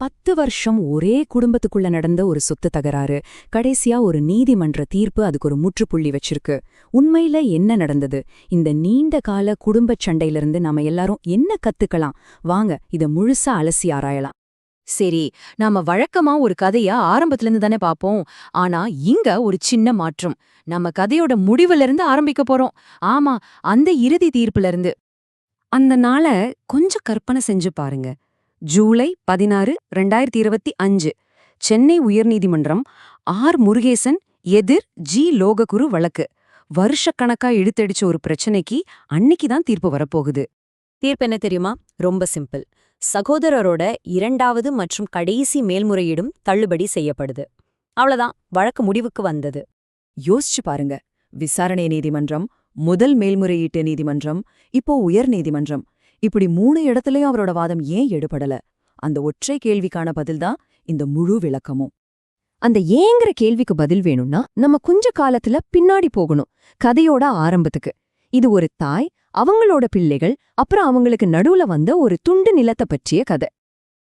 பத்து வருஷம் ஒரே குடும்பத்துக்குள்ள நடந்த ஒரு சொத்து தகராறு. கடைசியா ஒரு நீதிமன்ற தீர்ப்பு அதுக்கு ஒரு முற்றுப்புள்ளி வச்சிருக்கு. உண்மையில என்ன நடந்தது? இந்த நீண்ட கால குடும்பச் சண்டையிலிருந்து நாம எல்லாரும் என்ன கத்துக்கலாம்? வாங்க இத முழுசா அலசி ஆராயலாம். சரி நாம வழக்கமா ஒரு கதைய ஆரம்பத்திலிருந்து தானே பாப்போம் ஆனா இங்க ஒரு சின்ன மாற்றம். நம்ம கதையோட முடிவுல இருந்து ஆரம்பிக்க போறோம். ஆமா அந்த இறுதி தீர்ப்புல இருந்து அந்த நாளை கொஞ்சம் கற்பனை செஞ்சு பாருங்க. ஜூலை பதினாறு ரெண்டாயிரத்தி இருபத்தி அஞ்சு. சென்னை உயர்நீதிமன்றம் ஆர். முருகேசன் எதிர் ஜி. லோககுரு வழக்கு. வருஷக்கணக்கா இழுத்தடிச்ச ஒரு பிரச்சனைக்கு அன்னைக்கு தான் தீர்ப்பு வரப்போகுது. தீர்ப்பு என்ன தெரியுமா? ரொம்ப சிம்பிள். சகோதரரோட இரண்டாவது மற்றும் கடைசி மேல்முறையீடும் தள்ளுபடி செய்யப்படுது. அவ்வளவுதான். வழக்கு முடிவுக்கு வந்தது. யோசிச்சு பாருங்க. விசாரணை நீதிமன்றம் முதல் மேல்முறையீட்டு நீதிமன்றம் இப்போ உயர் நீதிமன்றம் இப்படி மூணு இடத்துலயும் அவரோட வாதம் ஏன் எடுபடல? அந்த ஒற்றை கேள்விக்கான பதில்தான் இந்த முழு விளக்கமும். அந்த ஏங்கிற கேள்விக்கு பதில் வேணும்னா நம்ம கொஞ்ச காலத்துல பின்னாடி போகணும் கதையோட ஆரம்பத்துக்கு. இது ஒரு தாய் அவங்களோட பிள்ளைகள் அப்புறம் அவங்களுக்கு நடுவுல வந்த ஒரு துண்டு நிலத்தை பற்றிய கதை.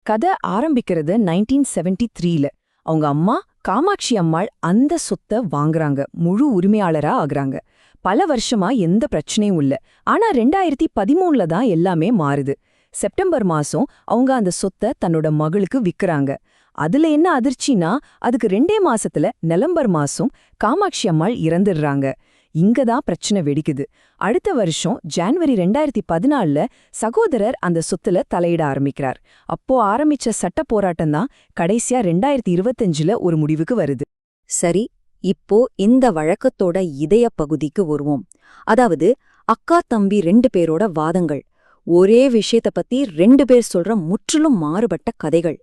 கதை ஆரம்பிக்கிறது நைன்டீன் செவன்டி த்ரீல அவங்க அம்மா காமாட்சி அம்மாள் அந்த சொத்தை வாங்குறாங்க. முழு உரிமையாளரா ஆகுறாங்க. பல வருஷமா எந்த பிரச்சனையும் இல்ல. ஆனா ரெண்டாயிரத்தி பதிமூணுல தான் எல்லாமே மாறுது. செப்டம்பர் மாசம் அவங்க அந்த சொத்தை தன்னோட மகளுக்கு விக்கறாங்க. அதுல என்ன அதிர்ச்சினா அதுக்கு ரெண்டே மாசத்துல நவம்பர் மாசம் காமாட்சி அம்மாள் இறந்துடுறாங்க. இங்க தான் பிரச்சனை வெடிக்குது. அடுத்த வருஷம் ஜான்வரி ரெண்டாயிரத்தி பதினாலுல சகோதரர் அந்த சொத்துல தலையிட ஆரம்பிக்கிறார். அப்போ ஆரம்பிச்ச சட்ட போராட்டம் தான் கடைசியா ரெண்டாயிரத்தி இருபத்தஞ்சுல ஒரு முடிவுக்கு வருது. சரி இப்போ இந்த வழக்கத்தோட இதய பகுதிக்கு வருவோம். அதாவது அக்கா தம்பி ரெண்டு பேரோட வாதங்கள். ஒரே விஷயத்த பத்தி ரெண்டு பேர் சொல்ற முற்றிலும் மாறுபட்ட கதைகள்.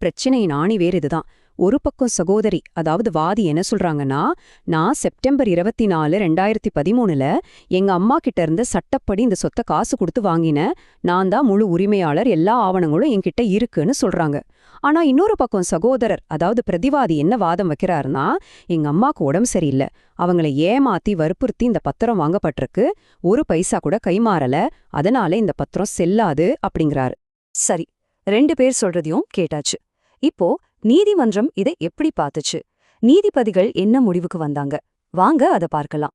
பிரச்சனையின் ஆணி வேறு இதுதான். ஒரு பக்கம் சகோதரி அதாவது வாதி என்ன சொல்றாங்கன்னா நான் செப்டம்பர் இருபத்தி நாலு ரெண்டாயிரத்தி பதிமூணுல எங்க அம்மா கிட்ட இருந்து சட்டப்படி இந்த சொத்தை காசு கொடுத்து வாங்கினேன் நான் தான் முழு உரிமையாளர் எல்லா ஆவணங்களும் என்கிட்ட இருக்குன்னு சொல்றாங்க. ஆனா இன்னொரு பக்கம் சகோதரர் அதாவது பிரதிவாதி என்ன வாதம் வைக்கிறாருன்னா எங்க அம்மாக்கு உடம்பு சரியில்லை அவங்கள ஏமாத்தி வற்புறுத்தி இந்த பத்திரம் வாங்கப்பட்டிருக்கு ஒரு பைசா கூட கைமாறல அதனால இந்த பத்திரம் செல்லாது அப்படிங்கிறாரு. சரி ரெண்டு பேர் சொல்றதையும் கேட்டாச்சு. இப்போ நீதிமன்றம் இதை எப்படி பார்த்துச்சு? நீதிபதிகள் என்ன முடிவுக்கு வந்தாங்க? வாங்க அத பார்க்கலாம்.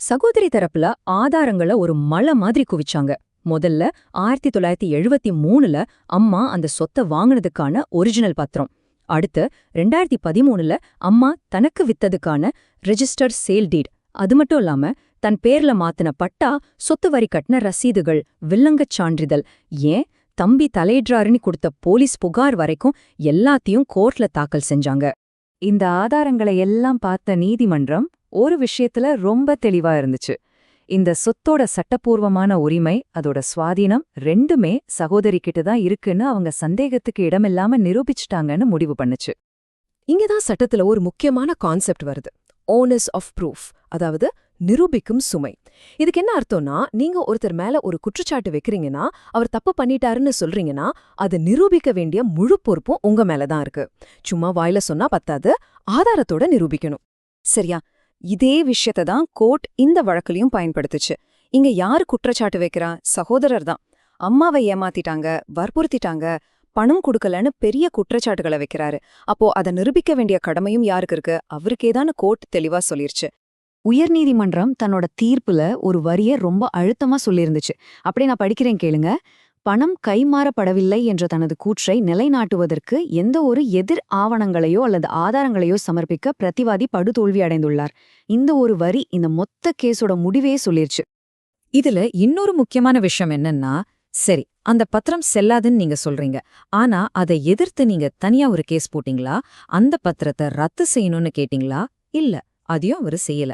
சகோதரி தரப்புல ஆதாரங்கள ஒரு மலை மாதிரி குவிச்சாங்க. முதல்ல ஆயிரத்தி தொள்ளாயிரத்தி எழுபத்தி மூணுல அம்மா அந்த சொத்தை வாங்கினதுக்கான ஒரிஜினல் பத்திரம். அடுத்து ரெண்டாயிரத்தி பதிமூணுல அம்மா தனக்கு வித்ததுக்கான ரெஜிஸ்டர்ட் சேல் டீட் அது மட்டும் இல்லாம தன் பேர்ல மாத்தின பட்டா சொத்து வரி கட்டின ரசீதுகள் வில்லங்கச் சான்றிதழ். ஏன்? தம்பி தலையிடுறாருன்னு கொடுத்த போலீஸ் புகார் வரைக்கும் எல்லாத்தையும் கோர்ட்ல தாக்கல் செஞ்சாங்க. இந்த ஆதாரங்களை எல்லாம் பார்த்த நீதிமன்றம் ஒரு விஷயத்துல ரொம்ப தெளிவா இருந்துச்சு. இந்த சொத்தோட சட்டப்பூர்வமான உரிமை அதோட சுவாதீனம் ரெண்டுமே சகோதரி கிட்ட தான் இருக்குன்னு அவங்க சந்தேகத்துக்கு இடமில்லாம நிரூபிச்சிட்டாங்கன்னு முடிவு பண்ணுச்சு. இங்கதான் சட்டத்துல ஒரு முக்கியமான கான்செப்ட் வருது. ஓனஸ் ஆஃப் ப்ரூஃப் அதாவது நிரூபிக்கும் சுமை. இதுக்கு என்ன அர்த்தம்னா நீங்க ஒருத்தர் மேல ஒரு குற்றச்சாட்டு வைக்கிறீங்கன்னா அவர் தப்பு பண்ணிட்டாருன்னு சொல்றீங்கன்னா அதை நிரூபிக்க வேண்டிய முழு பொறுப்பும் உங்க மேல தான் இருக்கு. சும்மா வாயில சொன்னா பத்தாது ஆதாரத்தோட நிரூபிக்கணும். சரியா? இதே விஷயத்தை தான் கோர்ட் இந்த வழக்குலயும் பயன்படுத்துச்சு. இங்க யாரு குற்றச்சாட்டு வைக்கிறா? சகோதரர் தான். அம்மாவை ஏமாத்திட்டாங்க வற்புறுத்திட்டாங்க பணம் கொடுக்கலன்னு பெரிய குற்றச்சாட்டுகளை வைக்கிறாரு. அப்போ அதை நிரூபிக்க வேண்டிய கடமையும் யாருக்கு இருக்கு? அவருக்கேதான கோர்ட் தெளிவா சொல்லிருச்சு. உயர்நீதிமன்றம் தன்னோட தீர்ப்புல ஒரு வரிய ரொம்ப அழுத்தமா சொல்லியிருந்துச்சு. அப்படி நான் படிக்கிறேன் கேளுங்க. பணம் கைமாறப்படவில்லை என்ற தனது கூற்றை நிலைநாட்டுவதற்கு எந்த ஒரு எதிர் ஆவணங்களையோ அல்லது ஆதாரங்களையோ சமர்ப்பிக்க பிரதிவாதி படுதோல்வி அடைந்துள்ளார். இந்த ஒரு வரி இந்த மொத்த கேஸோட முடிவே சொல்லிருச்சு. இதுல இன்னொரு முக்கியமான விஷயம் என்னன்னா சரி அந்த பத்திரம் செல்லாதுன்னு நீங்க சொல்றீங்க. ஆனா அதை எதிர்த்து நீங்க தனியா ஒரு கேஸ் போட்டீங்களா? அந்த பத்திரத்தை ரத்து செய்யணும்னு கேட்டீங்களா? இல்ல அதையும் அவரு செய்யல.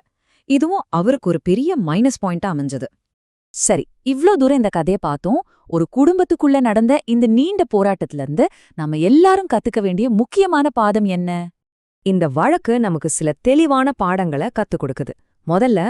இதுவும் அவருக்கு ஒரு பெரிய மைனஸ் பாயிண்டா அமைஞ்சது. சரி இவ்ளோ தூரம் இந்த கதையை பார்த்தோம். ஒரு குடும்பத்துக்குள்ள நடந்த இந்த நீண்ட போராட்டத்துல இருந்து நாம எல்லாரும் கத்துக்க வேண்டிய முக்கியமான பாதம் என்ன? இந்த வழக்கு நமக்கு சில தெளிவான பாடங்களை கத்துக் கொடுக்குது. முதல்ல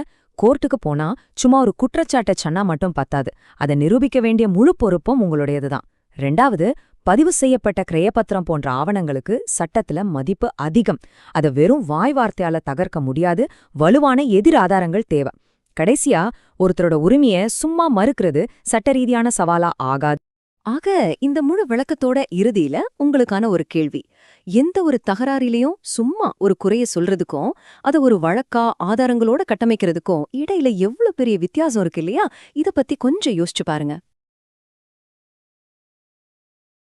கோர்ட்டுக்கு போனா சும்மா ஒரு குற்றச்சாட்டை சொன்னா மட்டும் பத்தாது. அதை நிரூபிக்க வேண்டிய முழு பொறுப்பும் உங்களுடையதுதான். ரெண்டாவது பதிவு செய்யப்பட்ட கிரயப்பத்திரம் போன்ற ஆவணங்களுக்கு சட்டத்துல மதிப்பு அதிகம். அதை வெறும் வாய் வார்த்தையால தகர்க்க முடியாது. வலுவான எதிர் ஆதாரங்கள் தேவை. கடைசியா ஒருத்தரோட உரிமைய சும்மா மறுக்கிறது சட்ட ரீதியான சவாலா ஆகாது. ஆக இந்த முழு விளக்கத்தோட இறுதியில உங்களுக்கான ஒரு கேள்வி. எந்த ஒரு தகராறிலையும் சும்மா ஒரு குறைய சொல்றதுக்கும் அத ஒரு வழக்கா ஆதாரங்களோட கட்டமைக்கிறதுக்கும் இடையில எவ்வளவு பெரிய வித்தியாசம் இருக்கு இல்லையா? இத பத்தி கொஞ்சம் யோசிச்சு பாருங்க.